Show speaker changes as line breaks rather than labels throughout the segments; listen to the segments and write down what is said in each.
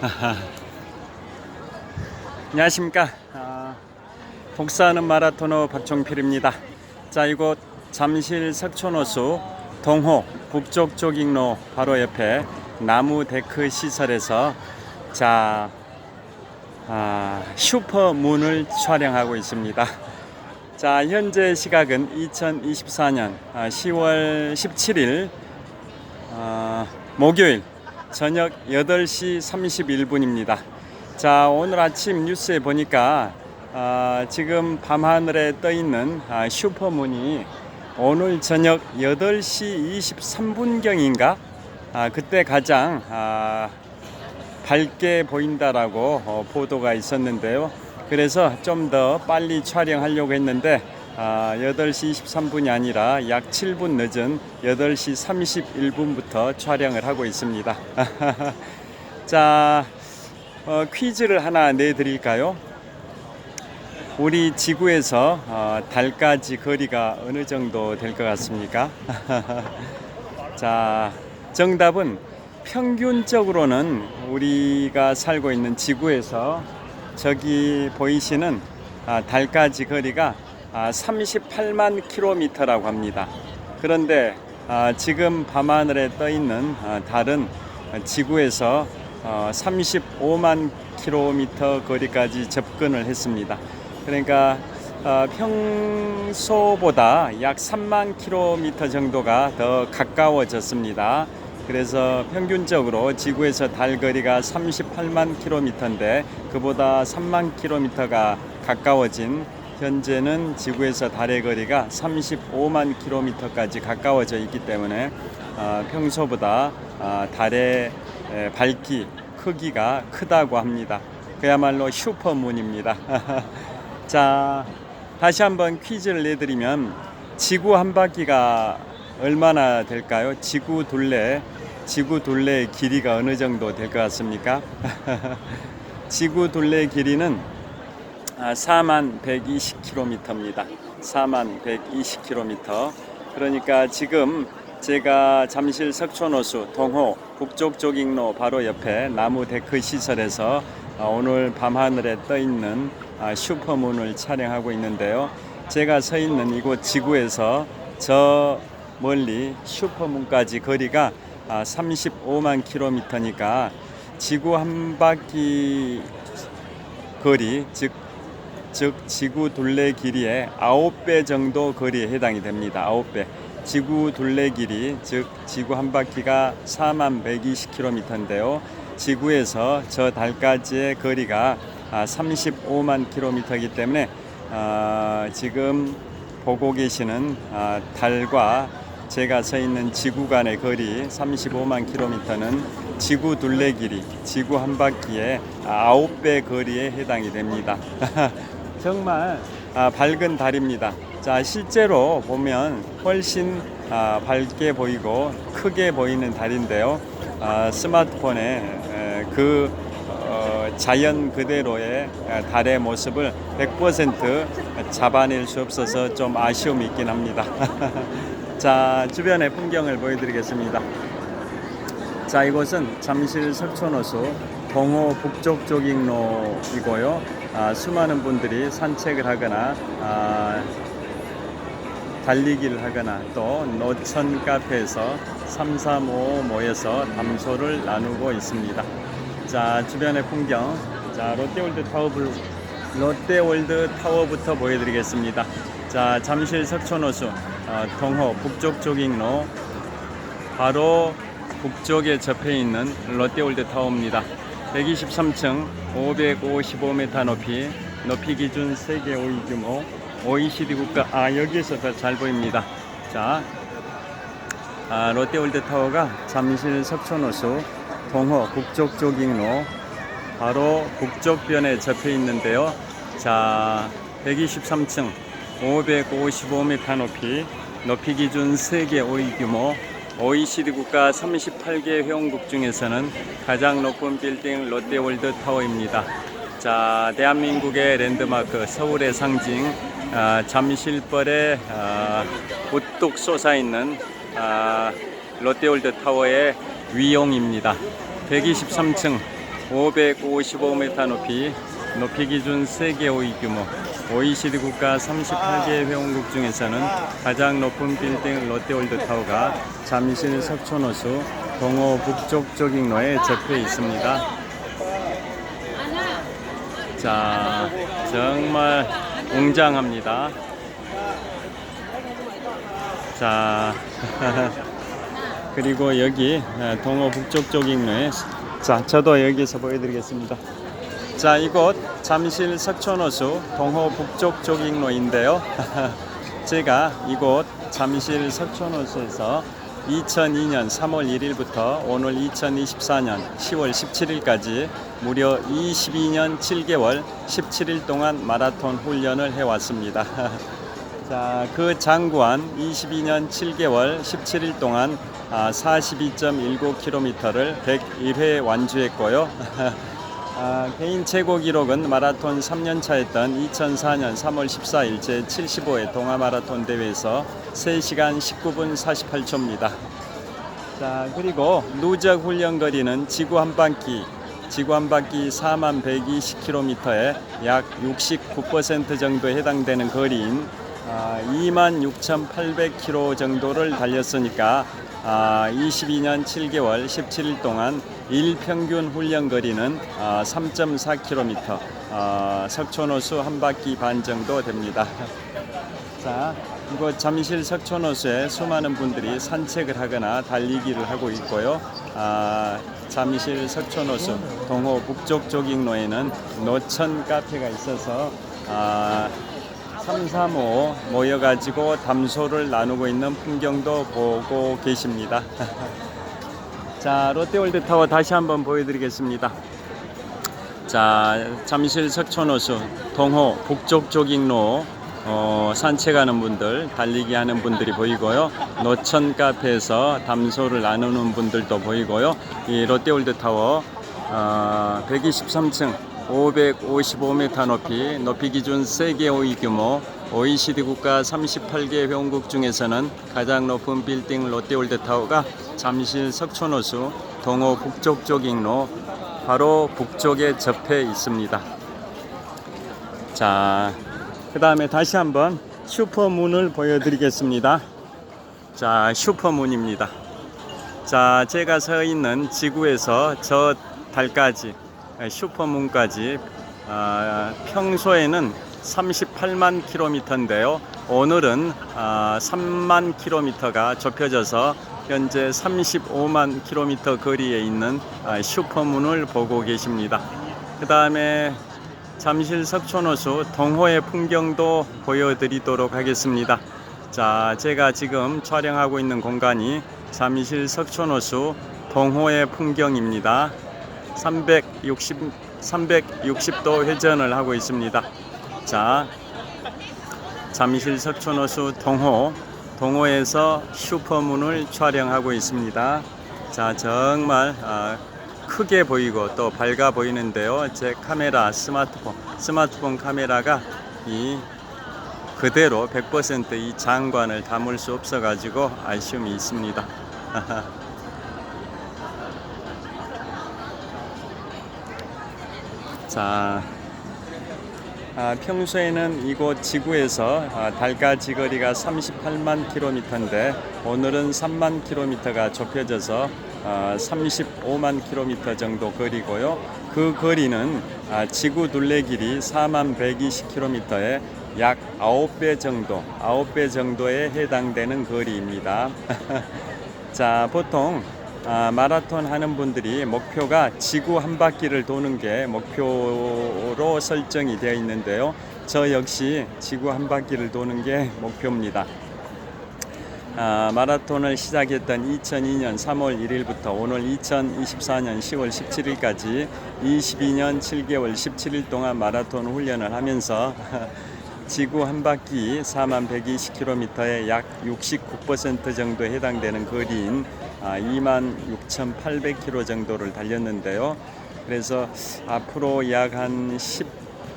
안녕하십니까. 아, 복사하는 마라토너 박종필입니다. 자, 이곳 잠실 석촌호수 동호 북쪽 조깅로 바로 옆에 나무 데크 시설에서 자, 아, 슈퍼문을 촬영하고 있습니다. 자, 현재 시각은 2024년 10월 17일 어, 목요일 저녁 8시 31분입니다. 자, 오늘 아침 뉴스에 보니까 아, 지금 밤하늘에 떠 있는 아, 슈퍼문이 오늘 저녁 8시 23분경인가 아, 그때 가장 아, 밝게 보인다라고 어, 보도가 있었는데요. 그래서 좀 더 빨리 촬영하려고 했는데 아, 8시 23분이 아니라 약 7분 늦은 8시 31분부터 촬영을 하고 있습니다. 자, 어, 퀴즈를 하나 내드릴까요? 우리 지구에서 어, 달까지 거리가 어느 정도 될 것 같습니까? 자, 정답은 평균적으로는 우리가 살고 있는 지구에서 저기 보이시는 아, 달까지 거리가 아, 38만 킬로미터라고 합니다. 그런데 아, 지금 밤하늘에 떠 있는 아, 달은 지구에서 어, 35만 킬로미터 거리까지 접근을 했습니다. 그러니까 어, 평소보다 약 3만 킬로미터 정도가 더 가까워졌습니다. 그래서 평균적으로 지구에서 달 거리가 38만 킬로미터인데 그보다 3만 킬로미터가 가까워진 현재는 지구에서 달의 거리가 35만 킬로미터까지 가까워져 있기 때문에 어, 평소보다 어, 달의 에, 밝기 크기가 크다고 합니다. 그야말로 슈퍼문입니다. 자, 다시 한번 퀴즈를 내드리면 지구 한 바퀴가 얼마나 될까요? 지구 둘레, 지구 둘레의 길이가 어느 정도 될 것 같습니까? 지구 둘레 길이는 아, 4만 120km입니다. 4만 120km. 그러니까 지금 제가 잠실 석촌호수 동호 북쪽 조깅로 바로 옆에 나무 데크 시설에서 아, 오늘 밤하늘에 떠 있는 아, 슈퍼문을 촬영하고 있는데요. 제가 서 있는 이곳 지구에서 저 멀리 슈퍼문까지 거리가 아, 35만 킬로미터니까 지구 한 바퀴 거리 즉, 즉 지구 둘레 길이의 9배 정도 거리에 해당이 됩니다. 9배. 지구 둘레 길이 즉 지구 한 바퀴가 4만 120km인데요. 지구에서 저 달까지의 거리가 아, 35만 킬로미터이기 때문에 아, 지금 보고 계시는 아, 달과 제가 서 있는 지구 간의 거리 35만 킬로미터는 지구 둘레 길이, 지구 한 바퀴의 9배 거리에 해당이 됩니다. 정말 아, 밝은 달입니다. 자, 실제로 보면 훨씬 아, 밝게 보이고 크게 보이는 달인데요. 아, 스마트폰에 에, 그 어, 자연 그대로의 아, 달의 모습을 100% 잡아낼 수 없어서 좀 아쉬움이 있긴 합니다. 자, 주변의 풍경을 보여드리겠습니다. 자, 이곳은 잠실 석촌호수 동호 북쪽 조깅로이고요. 아, 수많은 분들이 산책을 하거나 아, 달리기를 하거나 또 노천 카페에서 335 모여서 담소를 나누고 있습니다. 자, 주변의 풍경. 자, 롯데월드 타워 블 롯데월드 타워부터 보여드리겠습니다. 자, 잠실 석촌호수 어, 동호 북쪽 조깅로 바로 북쪽에 접해 있는 롯데월드 타워입니다. 123층 555m 높이 높이 기준 세계 5위 규모 OECD 국가 아 여기에서 더 잘 보입니다. 자 아, 롯데월드 타워가 잠실 석촌호수 동호 북쪽 조깅로 바로 북쪽변에 접해 있는데요. 자 123층 555m 높이 높이 기준 세계 5위 규모 OECD 국가 38개 회원국 중에서는 가장 높은 빌딩 롯데월드 타워입니다. 자, 대한민국의 랜드마크 서울의 상징 아, 잠실벌에 아, 우뚝 솟아 있는 아, 롯데월드 타워의 위용입니다. 123층 555m 높이, 높이 기준 세계 5위 규모, OECD 국가 38개 회원국 중에서는 가장 높은 빌딩 롯데월드 타워가 잠실 석촌호수 동호 북쪽 조깅로에 접해 있습니다. 자, 정말 웅장합니다. 자, 그리고 여기 어, 동호 북쪽 조깅로에 자, 저도 여기서 보여드리겠습니다. 자, 이곳 잠실 석촌호수 동호 북쪽 조깅로인데요. 제가 이곳 잠실 석촌호수에서 2002년 3월 1일부터 오늘 2024년 10월 17일까지 무려 22년 7개월 17일 동안 마라톤 훈련을 해왔습니다. 자, 그 장구한 22년 7개월 17일 동안 아, 42.19km를 101회 완주했고요. 아, 개인 최고 기록은 마라톤 3년 차였던 2004년 3월 14일 제 75회 동아 마라톤 대회에서 3시간 19분 48초입니다. 자, 그리고 누적 훈련 거리는 지구 한 바퀴 지구 한 바퀴 4만 120km에 약 69% 정도에 해당되는 거리인 아, 2만 6,800km 정도를 달렸으니까 아, 22년 7개월 17일 동안 일평균 훈련 거리는 아, 3.4km, 아, 석촌호수 한 바퀴 반 정도 됩니다. 자, 이곳 잠실 석촌호수에 수많은 분들이 산책을 하거나 달리기를 하고 있고요. 아, 잠실 석촌호수 동호 북쪽 조깅로에는 노천 카페가 있어서 아, 335 모여가지고 담소를 나누고 있는 풍경도 보고 계십니다. 자, 롯데월드 타워 다시 한번 보여드리겠습니다. 자, 잠실 석촌호수 동호 북쪽 조깅로 어, 산책하는 분들, 달리기 하는 분들이 보이고요. 노천 카페에서 담소를 나누는 분들도 보이고요. 이 롯데월드 타워 어, 123층 555m 높이, 높이 기준 세계 5위 규모, OECD 국가 38개 회원국 중에서는 가장 높은 빌딩 롯데월드 타워가 잠실 석촌호수 동호 북쪽 조깅로 바로 북쪽에 접해 있습니다. 자, 그 다음에 다시 한번 슈퍼문을 보여드리겠습니다. 자, 슈퍼문입니다. 자, 제가 서 있는 지구에서 저 달까지 슈퍼문까지 아, 평소에는 38만 킬로미터인데요. 오늘은 아, 3만 킬로미터가 좁혀져서 현재 35만 킬로미터 거리에 있는 아, 슈퍼문을 보고 계십니다. 그 다음에 잠실 석촌호수 동호의 풍경도 보여드리도록 하겠습니다. 자, 제가 지금 촬영하고 있는 공간이 잠실 석촌호수 동호의 풍경입니다. 360, 360도 회전을 하고 있습니다. 자, 잠실 석촌호수 동호, 동호에서 슈퍼문을 촬영하고 있습니다. 자, 정말 아, 크게 보이고 또 밝아 보이는데요. 제 카메라 스마트폰, 스마트폰 카메라가 이 그대로 100%이 장관을 담을 수 없어 가지고 아쉬움이 있습니다. 자, 아, 평소에는 이곳 지구에서 아, 달가 지거리가 38만 킬로미터인데 오늘은 3만 킬로미터가 좁혀져서 아, 35만 킬로미터 정도 거리고요. 그 거리는 아, 지구 둘레 길이 4만 120킬로미터에 약 9배 정도, 9배 정도에 해당되는 거리입니다. 자, 보통 아, 마라톤 하는 분들이 목표가 지구 한 바퀴를 도는 게 목표로 설정이 되어 있는데요. 저 역시 지구 한 바퀴를 도는 게 목표입니다. 아, 마라톤을 시작했던 2002년 3월 1일부터 오늘 2024년 10월 17일까지 22년 7개월 17일 동안 마라톤 훈련을 하면서 지구 한 바퀴 4만 120km에 약69% 정도에 해당되는 거리인 아, 2만 6,800km 정도를 달렸는데요. 그래서 앞으로 약 한 10,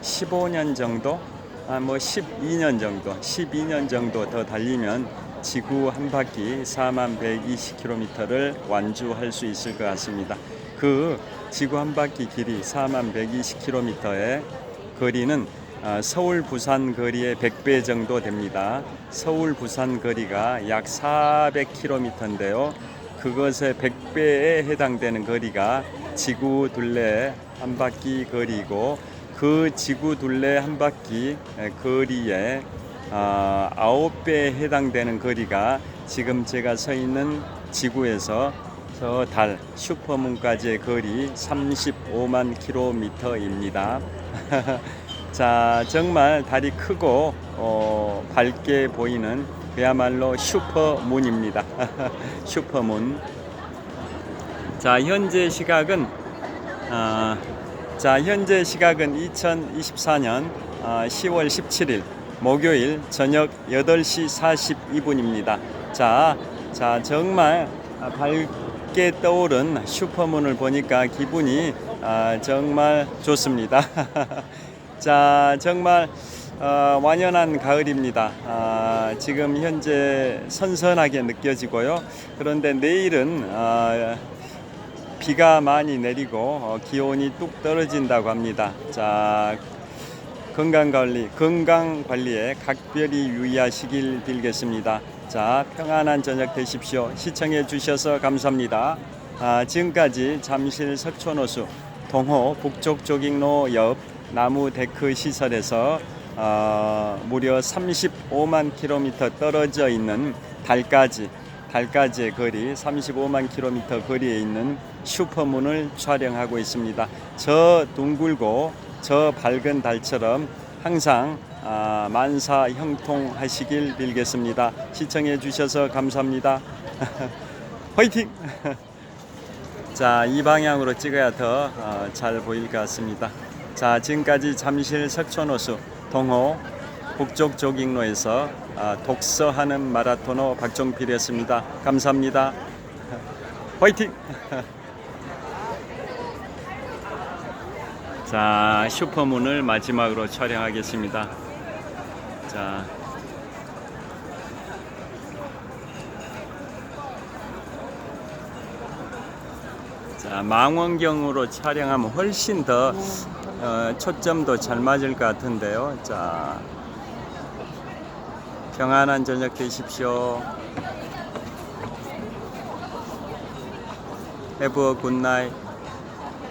15년 정도, 아, 뭐 12년 정도, 12년 정도 더 달리면 지구 한 바퀴 4만 120km를 완주할 수 있을 것 같습니다. 그 지구 한 바퀴 길이 4만 120km의 거리는 아, 서울 부산 거리의 100배 정도 됩니다. 서울 부산 거리가 약 400km인데요. 그것의 100배에 해당되는 거리가 지구 둘레 한 바퀴 거리고 그 지구 둘레 한 바퀴 에, 거리에 아, 9배에 해당되는 거리가 지금 제가 서 있는 지구에서 저 달 슈퍼문까지의 거리 35만 킬로미터입니다. 자, 정말 달이 크고 어, 밝게 보이는 그야말로 슈퍼문입니다. 슈퍼문. 자, 현재 시각은 아, 자, 현재 시각은 2024년 아, 10월 17일 목요일 저녁 8시 42분입니다. 자, 자, 정말 아, 밝게 떠오른 슈퍼문을 보니까 기분이 아, 정말 좋습니다. 자, 정말 어, 완연한 가을입니다. 아, 지금 현재 선선하게 느껴지고요. 그런데 내일은 아, 비가 많이 내리고 어, 기온이 뚝 떨어진다고 합니다. 자, 건강 관리, 건강 관리에 각별히 유의하시길 빌겠습니다. 자, 평안한 저녁 되십시오. 시청해 주셔서 감사합니다. 아, 지금까지 잠실 석촌호수 동호 북쪽 조깅로 옆 나무 데크 시설에서 어, 무려 35만 킬로미터 떨어져 있는 달까지 달까지의 거리 35만 킬로미터 거리에 있는 슈퍼문을 촬영하고 있습니다. 저 둥글고 저 밝은 달처럼 항상 아, 만사 형통하시길 빌겠습니다. 시청해 주셔서 감사합니다. 화이팅! 자, 이 방향으로 찍어야 더잘 보일 것 같습니다. 자, 지금까지 잠실 석촌호수 동호 북쪽 조깅로에서 아, 독서하는 마라토너 박종필이었습니다. 감사합니다. 화이팅! 자, 슈퍼문을 마지막으로 촬영하겠습니다. 자, 자 망원경으로 촬영하면 훨씬 더 어, 초점도 잘 맞을 것 같은데요. 자, 평안한 저녁 되십시오. Have a.